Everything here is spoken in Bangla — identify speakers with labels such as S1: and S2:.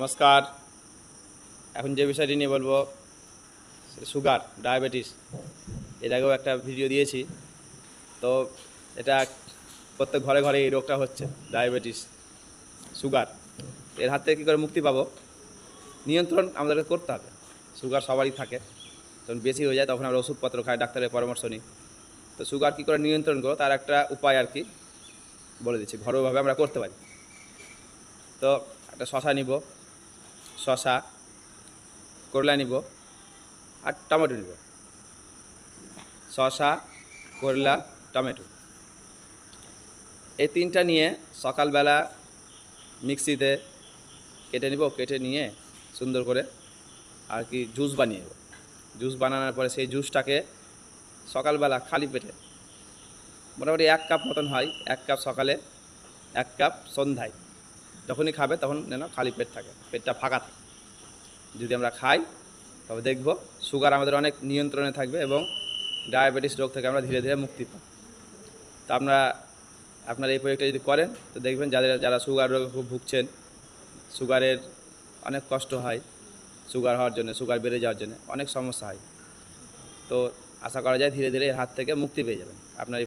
S1: নমস্কার। এখন যে বিষয়টি নিয়ে বলব সুগার, ডায়াবেটিস। এর আগেও একটা ভিডিও দিয়েছি। তো এটা প্রত্যেক ঘরে ঘরে এই রোগটা হচ্ছে, ডায়াবেটিস, সুগার। এর হাত থেকে কী করে মুক্তি পাবো? নিয়ন্ত্রণ আমাদেরকে করতে হবে। সুগার সবারই থাকে। যখন বেশি হয়ে যায় তখন আমরা ওষুধপত্র খাই, ডাক্তারের পরামর্শ নিই। তো সুগার কী করে নিয়ন্ত্রণ করব, তার একটা উপায় আর কি বলে দিচ্ছি, ঘরোয়াভাবে আমরা করতে পারি। তো একটা শশা নিব। শশা করলা নিব আর টমেটো নিব। শশা করলা, টমেটো। এই তিনটা নিয়ে সকালবেলা মিক্সিতে কেটে নিব, কেটে নিয়ে সুন্দর করে আর কি জুস বানিয়ে নেব। জুস বানানোর পরে সেই জুসটাকে সকালবেলা খালি পেটে মোটামুটি এক কাপ মতন হয়, এক কাপ সকালে, এক কাপ সন্ধ্যায়। যখনই খাবে তখন যেন খালি পেট থাকে, পেটটা ফাঁকা থাকে। যদি আমরা খাই, তবে দেখব সুগার আমাদের অনেক নিয়ন্ত্রণে থাকবে এবং ডায়াবেটিস রোগ থেকে আমরা ধীরে ধীরে মুক্তি পাই তো আমরা আপনারা এই প্রয়োগটা যদি করেন, তো দেখবেন যাদের, যারা সুগার রোগে খুব ভুগছেন, সুগারের অনেক কষ্ট হয় সুগার হওয়ার জন্য, সুগার বেড়ে যাওয়ার জন্য অনেক সমস্যা হয়। তো আশা করা যায় ধীরে ধীরে হাত থেকে মুক্তি পেয়ে যাবেন। আপনার